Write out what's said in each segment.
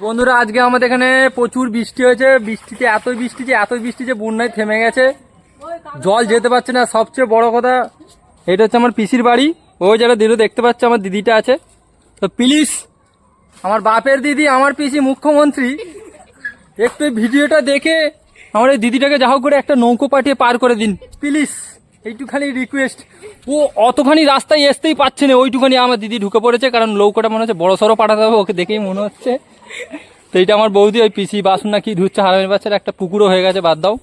বন্ধুরা, আজকে আমাদের এখানে প্রচুর বৃষ্টি হয়েছে। বৃষ্টিতে এত বৃষ্টি যে, এত বৃষ্টি যে বন্যায় থেমে গেছে। জল যেতে পারছে না। সবচেয়ে বড় কথা, এটা হচ্ছে আমার পিসির বাড়ি। ওই যারা দিদি দেখতে পাচ্ছে, আমার দিদিটা আছে। তো প্লিজ, আমার বাপের দিদি, আমার পিসি মুখ্যমন্ত্রী, একটু ভিডিওটা দেখে আমার এই দিদিটাকে যা করে একটা নৌকো পাঠিয়ে পার করে দিন। প্লিজ, এইটুখানি রিকোয়েস্ট ও অতখানি রাস্তায় আসতেই পারছে না, ওইটুখানি আমার দিদি ঢুকে পড়েছে, কারণ নৌকোটা মনে হচ্ছে বড় সড়ো পাঠাতে হবে, ওকে দেখেই মনে হচ্ছে। তো এইটা আমার বৌদি ওই পিসি বাসন না কি ধুচ্ছে হারামের বাচ্চার একটা পুকুরও হয়ে গেছে বাদ দাও।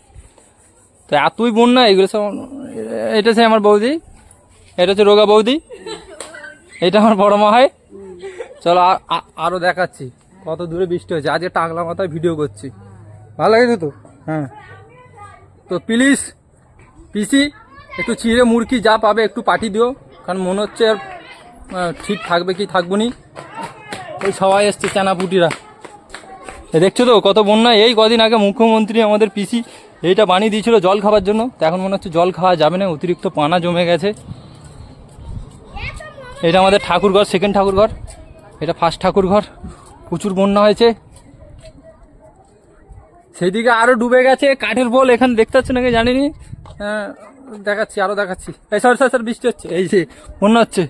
তো এতই বন্যা এগুলো সব এটা হচ্ছে আমার বৌদি এটা হচ্ছে রোগা বৌদি এটা আমার বড় মা হয় চলো আ- আ- আরও দেখাচ্ছি কত দূরে বৃষ্টি হয়েছে আজকে টাংলা মাথায় ভিডিও করছি। ভালো লাগছে তো? হ্যাঁ। তো প্লিজ পিসি একটু চিড়ে মুরগি যা পাবে একটু পাঠিয়ে দিও কারণ মনে হচ্ছে আর, ঠিক থাকবে কি থাকব নি। ওই সবাই এসছে চানাপুটিরা। দেখছ তো কত বন্যা এই কদিন আগে মুখ্যমন্ত্রী আমাদের পিসি এইটা বানিয়ে দিয়েছিল জল খাওয়ার জন্য। তো এখন মনে হচ্ছে জল খাওয়া যাবে না, অতিরিক্ত পানা জমে গেছে। এটা আমাদের ঠাকুরঘর সেকেন্ড ঠাকুরঘর। এটা ফার্স্ট ঠাকুরঘর। প্রচুর বন্যা হয়েছে। সেইদিকে আরও ডুবে গেছে, কাঠের বল এখানে দেখতে পাচ্ছেন নাকি জানিনি? দেখাচ্ছি, আরও দেখাচ্ছি। এই স্যার স্যার বৃষ্টি হচ্ছে। এই যে, বন্যা হচ্ছে।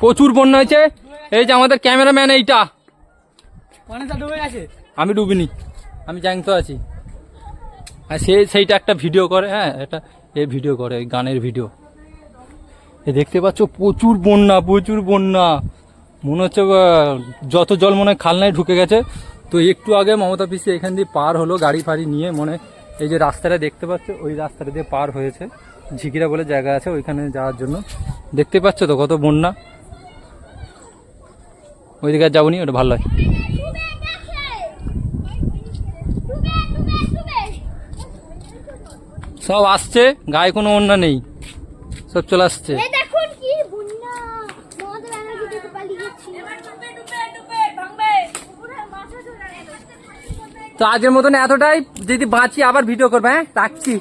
প্রচুর বন্যা হয়েছে। এই যে আমাদের ক্যামেরাম্যান এইটা। অনেকটা ডুবে গেছে? আমি ডুবিনি, আমি জ্যাংতো আছি। আর সে সেইটা একটা ভিডিও করে হ্যাঁ এটা এ ভিডিও করে গানের ভিডিও। এ দেখতে পাচ্ছ, প্রচুর বন্যা প্রচুর বন্যা। মনে হচ্ছে যত জল মনে হয় খালনায় ঢুকে গেছে। তো একটু আগে মমতা পিসি এখান দিয়ে পার হলো গাড়ি ফাড়ি নিয়ে, মনে এই যে রাস্তাটা দেখতে পাচ্ছ, ওই রাস্তাটা দিয়ে পার হয়েছে। ঝিকিরা বলে জায়গা আছে ওইখানে যাওয়ার জন্য। দেখতে পাচ্ছ তো কত বন্যা। ওইদিকে আর যাবনি ওটা ভালো হয় সব আসছে গায়ে কোনো অন্য নেই। সব চলে আসছে। তো আজকের মতন এতটাই। যদি বাঁচি আবার ভিডিও করবে হ্যাঁ? রাখছি।